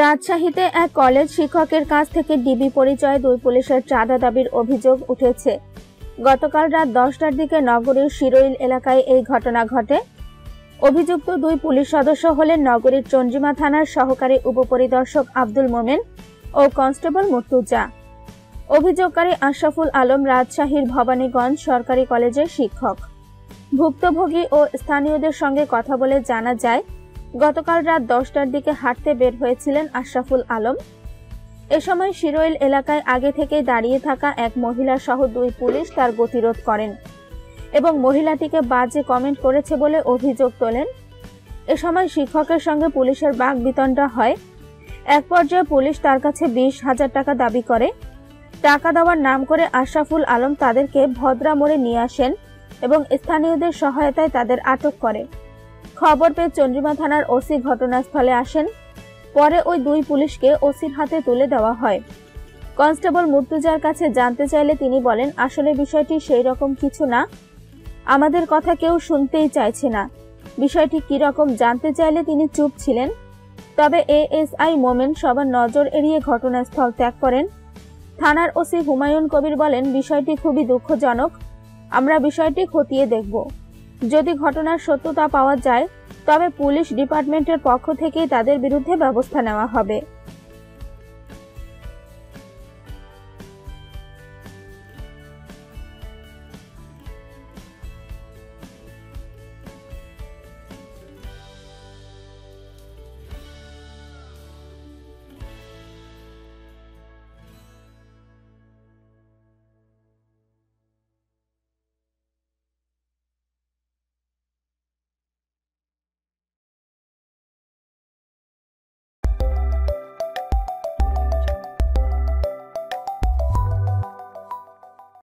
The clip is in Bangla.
রাজশাহীতে এক কলেজ শিক্ষকের কাছ থেকে ডিবি পরিচয়ে দুই পুলিশের চাঁদা দাবির অভিযোগ উঠেছে। গতকাল রাত দশটার দিকে নগরীর শিরোইল এলাকায় এই ঘটনা ঘটে। অভিযুক্ত দুই পুলিশ সদস্য হলেন নগরীর চন্দ্রিমা থানার সহকারী উপপরিদর্শক আব্দুল মোমেন ও কনস্টেবল মুর্তুজা। অভিযোগকারী আশরাফুল আলম রাজশাহীর ভবানীগঞ্জ সরকারি কলেজের শিক্ষক। ভুক্তভোগী ও স্থানীয়দের সঙ্গে কথা বলে জানা যায় গতকাল রাত দশটার দিকে হাঁটতে বের হয়েছিলেন আশরাফুল আলম। এ সময় শিরোইল এলাকায় আগে থেকেই দাঁড়িয়ে থাকা এক মহিলা সহ দুই পুলিশ তার গতিরোধ করেন এবং মহিলাটিকে বাজে কমেন্ট করেছে বলে অভিযোগ তোলেন। এ সময় শিক্ষকের সঙ্গে পুলিশের বাঘ বিতণ্ডা হয়। এক পর্যায়ে পুলিশ তার কাছে বিশ হাজার টাকা দাবি করে। টাকা দেওয়ার নাম করে আশরাফুল আলম তাদেরকে ভদ্রা মোড়ে নিয়ে আসেন এবং স্থানীয়দের সহায়তায় তাদের আটক করে। খবর পেয়ে চন্দ্রিমা থানার ওসি ঘটনাস্থলে আসেন। পরে ওই দুই পুলিশকে ওসির হাতে তুলে দেওয়া হয়। কনস্টেবল মুর্তুজার কাছে জানতে চাইলে তিনি বলেন, আসলে বিষয়টি সেই রকম কিছু না। আমাদের কথা কেউ শুনতেই চাইছে না। বিষয়টি কি রকম জানতে চাইলে তিনি চুপ ছিলেন। তবে এএসআই মোমেন সবার নজর এড়িয়ে ঘটনাস্থল ত্যাগ করেন। থানার ওসি হুমায়ুন কবির বলেন, বিষয়টি খুবই দুঃখজনক। আমরা বিষয়টি খতিয়ে দেখব। যদি ঘটনার সত্যতা পাওয়া যায়, তবে পুলিশ ডিপার্টমেন্টের পক্ষ থেকেই তাদের বিরুদ্ধে ব্যবস্থা নেওয়া হবে।